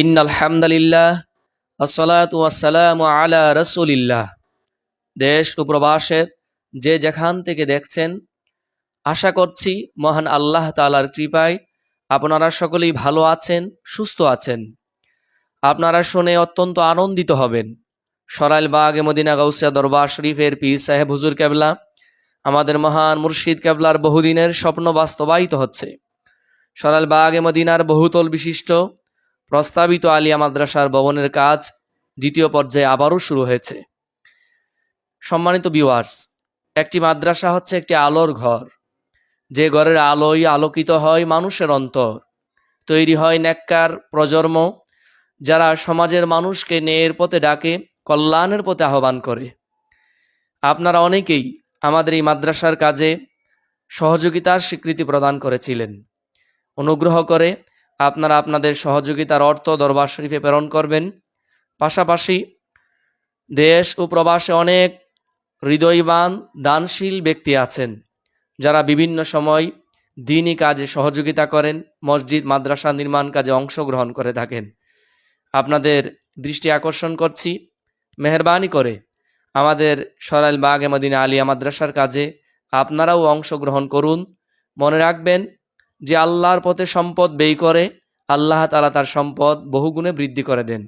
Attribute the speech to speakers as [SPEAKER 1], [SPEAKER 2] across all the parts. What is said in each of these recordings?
[SPEAKER 1] In আলহামদুলিল্লাহ রসুলিল্লাহ। দেশ ও প্রবাসের যে যেখান থেকে দেখছেন, আশা করছি মহান আল্লাহ তালার কৃপায় আপনারা সকলেই ভালো আছেন, সুস্থ আছেন। আপনারা শুনে অত্যন্ত আনন্দিত হবেন। সরাইল বাগ মদিনা গাউসিয়া দরবার শরীফের পীর সাহেব হুজুর কেবলা, আমাদের মহান মুর্শিদ কেবলার বহুদিনের স্বপ্ন বাস্তবায়িত হচ্ছে। সরাইল বাগ মদিনার বহুতল বিশিষ্ট প্রস্তাবিত আলিয়া মাদ্রাসার ভবনের কাজ দ্বিতীয় পর্যায়ে আবারও শুরু হয়েছে। সম্মানিত ভিউয়ার্স একটি মাদ্রাসা হচ্ছে একটি আলোর ঘর। যে ঘরের আলোয় আলোকিত হয় মানুষের অন্তর। তৈরি হয় নেককার প্রজন্ম, যারা সমাজের মানুষকে ন্যায়ের পথে ডাকে, কল্যাণের পথে আহ্বান করে। আপনারা অনেকেই আমাদের এই মাদ্রাসার কাজে সহযোগিতার স্বীকৃতি প্রদান করেছিলেন। অনুগ্রহ করে আপনারা আপনাদের সহযোগিতার অর্থ দরবার শরীফে প্রেরণ করবেন। পাশাপাশি দেশ ও প্রবাসে অনেক হৃদয়বান, দানশীল ব্যক্তি আছেন, যারা বিভিন্ন সময় দিনই কাজে সহযোগিতা করেন, মসজিদ, মাদ্রাসা নির্মাণ কাজে অংশগ্রহণ করে থাকেন। আপনাদের দৃষ্টি আকর্ষণ করছি। মেহরবানি করে আমাদের সরাইল বাগ এমদিনা আলিয়া মাদ্রাসার কাজে আপনারাও অংশগ্রহণ করুন। মনে রাখবেন যে আল্লাহর পথে সম্পদ ব্যয় করে, আল্লাহ তালা তার সম্পদ বহুগুণে বৃদ্ধি করে দেন।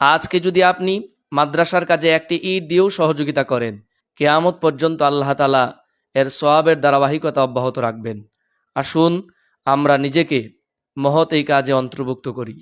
[SPEAKER 1] আজকে যদি আপনি মাদ্রাসার কাজে একটি ঈদ দিয়েও সহযোগিতা করেন, কেয়ামত পর্যন্ত আল্লাহ তালা এর সোয়াবের ধারাবাহিকতা অব্যাহত রাখবেন। আসুন, আমরা নিজেকে মহৎ এই কাজে অন্তর্ভুক্ত করি।